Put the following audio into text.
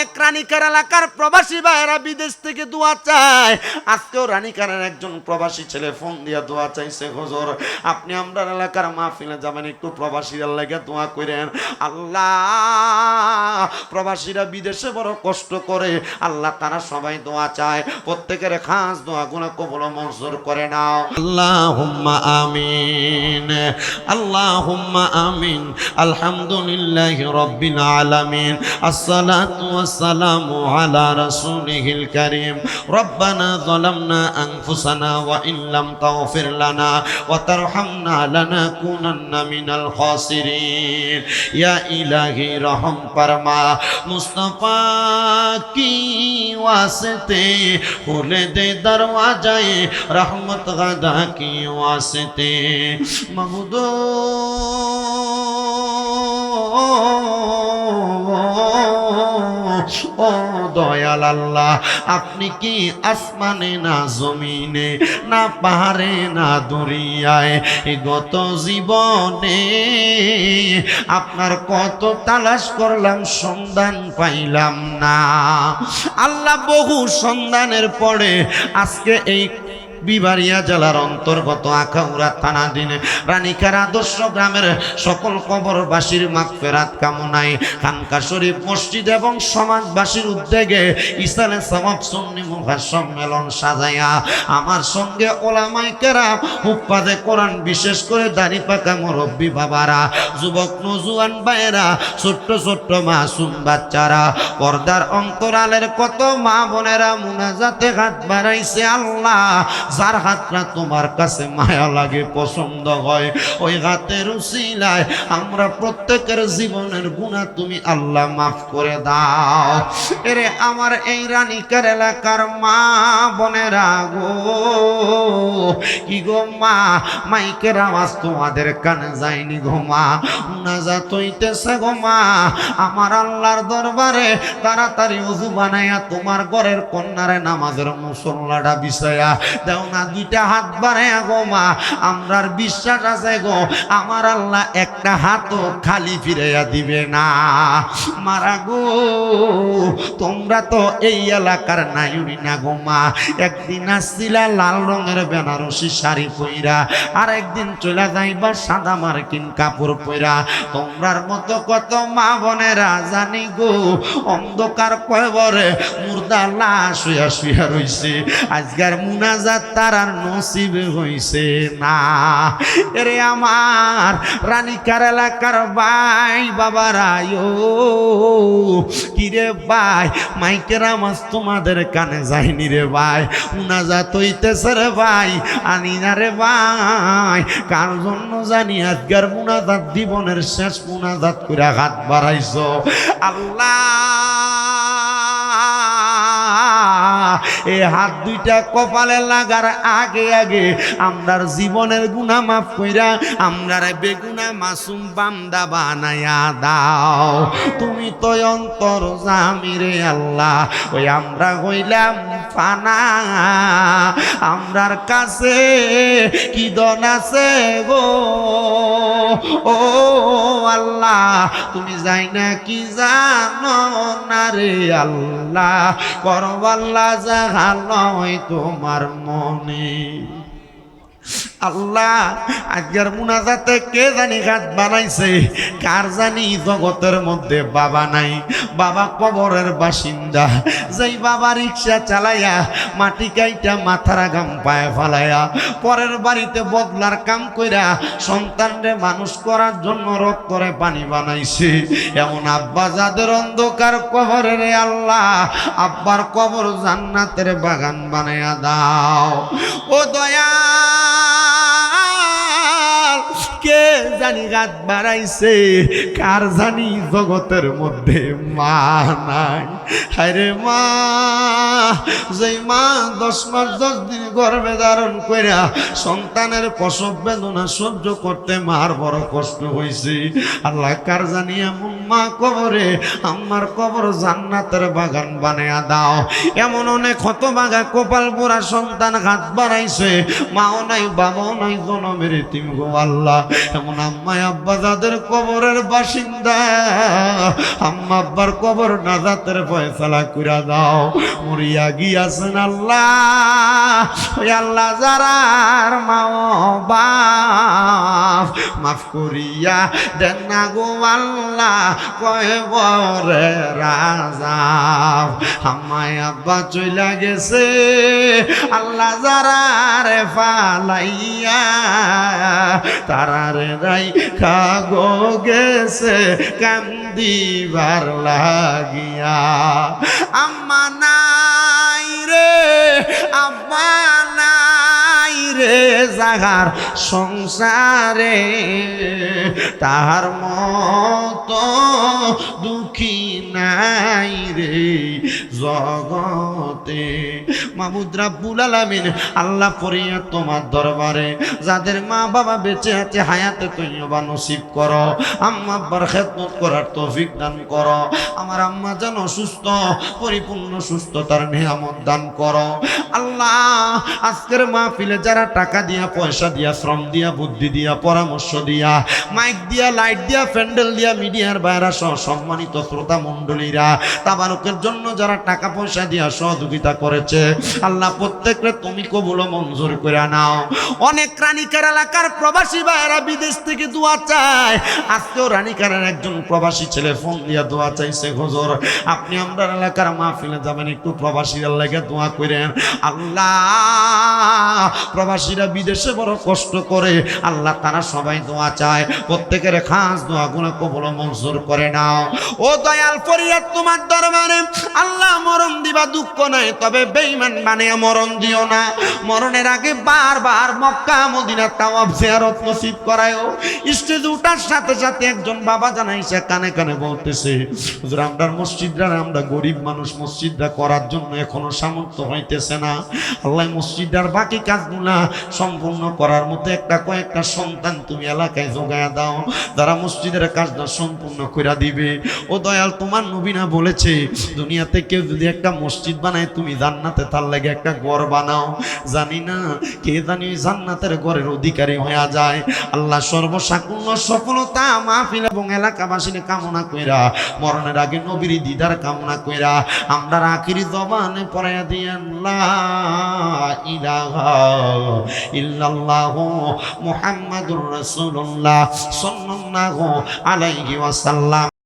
অনেক রানীকার এলাকার প্রবাসী ভাইয়েরা বিদেশ থেকে দোয়া চায়। আজকেও রানীকারের একজন প্রবাসী ছেলে ফোন দিয়া দোয়া চাইছে, হুজুর, আপনি আমরা এলাকার মাহফিলে যাবেন, একটু প্রবাসীদের লাগে দোয়া করেন। আল্লাহ, প্রবাসীরা বিদেশে বড় কষ্ট করে। আল্লাহ তারা সবাই দোয়া চায়। প্রত্যেকের খাস দোয়া গুলো কবল মঞ্জুর করে নাও। আল্লাহুম্মা আমিন আল্লাহুম্মা আমিন, আলহামদুলিল্লাহি রাব্বিল আলামিন, আসসালাতু ওয়াসসালামু আলা রাসূলিহিল কারীম রব্বানা যালামনা আনফুসানা ওয়া ইন লাম তাগফির লানা ওয়া তারহামনা লানাকুনান্না মিনাল খাসিরিন ইয়া ইলাহি রহম ফরমা মুস্তাফা কি ওয়াসতে খুলে দে দরওয়াজায়ে রহমত গাদা কি ও দয়াল আল্লাহ, আপনি কি আসমানে না জমিনে, না পাহাড়ে না দরিয়ায় গত জীবনে আপনার কত তালাশ করলাম, সন্ধান পাইলাম না। আল্লাহ বহু সন্ধানের পরে আজকে এই বিবারিয়া জেলার অন্তর্গত আখাউড়া থানাধীন রানিকার আদর্শ গ্রামের সকল কবরবাসীর মাগফেরাত কামনায় খানকা শরীফ মসজিদ এবং সমাজবাসীর উদ্যোগে ইসালে সমাব সুন্নি মুখা সম্মেলন সাজাইয়া আমার সঙ্গে ওলামাই কেরাম উপাদে কোরআন বিশেষ করে দাড়ি পাকা মুরব্বী বাবারা, যুবক নজুয়ান ভাইয়েরা, ছোট্ট ছোট্ট মাসুম বাচ্চারা, পর্দার অন্তরালের কত মা বোনেরা মুনাজাতে হাত বাড়াইছে আল্লাহ। যার হাতটা তোমার কাছে মায়া লাগে, পছন্দ হয়, ওই হাতের উসিলায় আমরা প্রত্যেকের জীবনের গুণা তুমি আল্লাহ মাফ করে দাও। এরে আমার এই রানিকার এলাকার মা বোনেরা গো, কি গো মা? মাইকের আওয়াজ তোমাদের কানে যায়নি গো মা। উনাজাত হইতেছে গো মা। আমার আল্লাহর দরবারে তাড়াতাড়ি উজু বানাইয়া তোমার ঘরের কন্যারে নামাজের মুসল্লাটা বিছায়া দেও না, দুইটা হাত বাড়াইয়া গো মা, আমরার বিশ্বাস আছে গো, আমার আল্লাহ একটা হাতও খালি ফিরাইয়া দিবে না। মারা গো, তোমরা তো এই এলাকার নাইউরি না গো মা, একদিন আসছিলা লাল রঙের বেনারসি শাড়ি পইরা আর একদিন চলে যাইবা সাদা মার্কিন কাপড় পইরা। তোমরার মতো কত মা বোনেরা জানি গো, অন্ধকার কয়বরে মুর্দা লাশ হইয়া শুয়া রইছে। আজকার মুনাজাত তার নসিবে হইছে না। এরে আমার রানিকার এলাকার ভাই বাবারায়ো কিরে ভাই, মাইকের আওয়াজ তোমাদের কানে যায়নি রে ভাই। মুনাজাত হইতেছে রে ভাই, আনি না রে ভাই। কার জন্য জানি আজকার মুনাজাত, জীবনের শেষ মুনাজাত করে হাত বাড়াইছ। আল্লাহ! এ হাত দুইটা কপালে লাগার আগে আগে আমরার জীবনের গুণা মাফ কইরা আমরার বেগুনা মাসুম বান্দা বানায়া দাও। তুমি তো অন্তর জামিরে আল্লাহ। ওই আমরা হইলাম ফানা আমরার কাছে কি দন আছে গো? ও আল্লাহ, তুমি যাই না কি জানো? না রে আল্লাহ করবাল্লা জাহালয় তোমার মনে। আল্লাহ, আজকের মুনাজাতে কে জানি গাছ বানাইছে? কার জানি জগতের মধ্যে বাবা নাই? বাবা কবরের বাসিন্দা। যেই বাবা রিক্সা চালাইয়া মাটি কাইটা মাথার গাম পায়ে ফালাইয়া পরের বাড়িতে বদলার কাম কইরা সন্তানরে মানুষ করার জন্য রোগ করে পানি বানাইছে। এমন আব্বা যাদের অন্ধকার কবরে রে আল্লাহ, আব্বার কবর জান্নাতের বাগান বানাইয়া দাও। ও দয়া জানি রাত বাড়াইছে, কার জানি জগতের মধ্যে মা নাই। হায়রে মা যে মা দশ মাস, দশ দিন গর্ভে ধারণ কইরা সন্তানের প্রসব বেদনা সহ্য করতে মার বড় কষ্ট হয়েছে আল্লাহ কার জানি এমন মা কবরে আমার কবর জান্নাতের বাগান বানায়া দাও। এমন অনেক হতবাগা কপাল পোড়া সন্তান হাত বাড়াইছে, মাও নাই, বাবাও নাই, জনমের তিম গো আল্লাহ। এমন আম্মাই আব্বা যাদের কবরের বাসিন্দা। আম্মা আব্বার কবর নাজাতের ফয়সালা করে দাও। মরিয়া গিয়াছেন আল্লাহ। আল্লাহ যারার মাও বাপ, মাফ করিয়া দেন না গো আল্লাহ, কয় বরে রাজা। আমায় আব্বা চইলা গেছে, আল্লাহ যারারে ফালাইয়া, তারারে রাই খাগো গেছে, কান্দিবার লাগিয়া। আম্মা নাই রে নাই রে জাগার সংসারে, তাহার মত দুঃখী নাই রে জগতে। মাহমুদ রাব্বুল আলামিন, আল্লাহ পরিয়া তোমার দরবারে, যাদের মা বাবা বেঁচে আছে, হায়াতে তৈবা নসিব করো। আম্মা আব্বার খেদমত করার তৌফিক দান করো। আমার আম্মা যেন সুস্থ, পরিপূর্ণ, সুস্থতার নিয়ামত দান করো। আল্লাহ, আজকের মাহফিলে যারা টাকা দিয়া, পয়সা দিয়া, শ্রম দিয়া, বুদ্ধি দিয়া, পরামর্শ দিয়া মাইক দিয়া লাইট দিয়া, প্যান্ডেল দিয়া, মিডিয়ার বাইরা সহ সম্মানিত শ্রোতা মণ্ডলীরা, তাবারকের জন্য যারা টাকা পয়সা দিয়া সহযোগিতা করেছে, আল্লাহ প্রত্যেকরে তুমি কবুল মঞ্জুর করে নাও। অনেক রানিকার এলাকার প্রবাসী ভাইয়েরা বিদেশ থেকে দোয়া চায়। আজকেও রানিকারের একজন প্রবাসী ছেলে ফোন দিয়া দোয়া চাইছে, হুজুর, আপনি আমরা এলাকার মাহফিলে যাবেন, একটু প্রবাসীদের লাগে দোয়া করেন। আল্লাহ। প্রবাসীরা বিদেশে বড় কষ্ট করে আল্লাহ তারা সবাই দোয়া চায়। প্রত্যেকের খাস দোয়াগুলো কবল মঞ্জুর করে নাও। ও দয়াল ফরিয়াদ তোমার দরবারে, আল্লাহ মরণ দিবা দুঃখ নাই, তবে বেঈমান বানিয়ে মরণ দিও না। মরণের আগে বারবার মক্কা, মদিনা তাওয়াব জিয়ারত নসিব করায়ও। স্টেজ উঠার সাথে সাথে একজন বাবা জানাইছে, কানে কানে বলতেছে, হুজুর, আমরা মসজিদরা আমরা গরিব মানুষ মসজিদরা করার জন্য এখনও সামর্থ্য হইতেছে না। আল্লাহ মসজিদার বাকি কাজগুলা সম্পূর্ণ করার মতো একটা কয়েকটা সন্তান তুমি এলাকায় জোগায়া দাও, যারা মসজিদের কাজটা সম্পূর্ণ করে দিবে। ও দয়াল, তোমার নবীনা বলেছে, দুনিয়াতে কেউ যদি একটা মসজিদ বানায়, তুমি জান্নাতে তার লাগে একটা ঘর বানাও। জানি না, কে জানি জান্নাতের ঘরের অধিকারী হয়ে যায়। আল্লাহ সর্বসাকুল্য সফলতা, মাহফিল এবং এলাকাবাসীর কামনা কইরা, মরণের আগে নবীর দিদার কামনা কইরা, আমরা আখিরি জবানে পড়াইয়া দিয়েন ইল্লাল্লাহ মুহাম্মাদুর রাসূলুল্লাহ সাল্লাল্লাহু আলাইহি ওয়াসাল্লাম।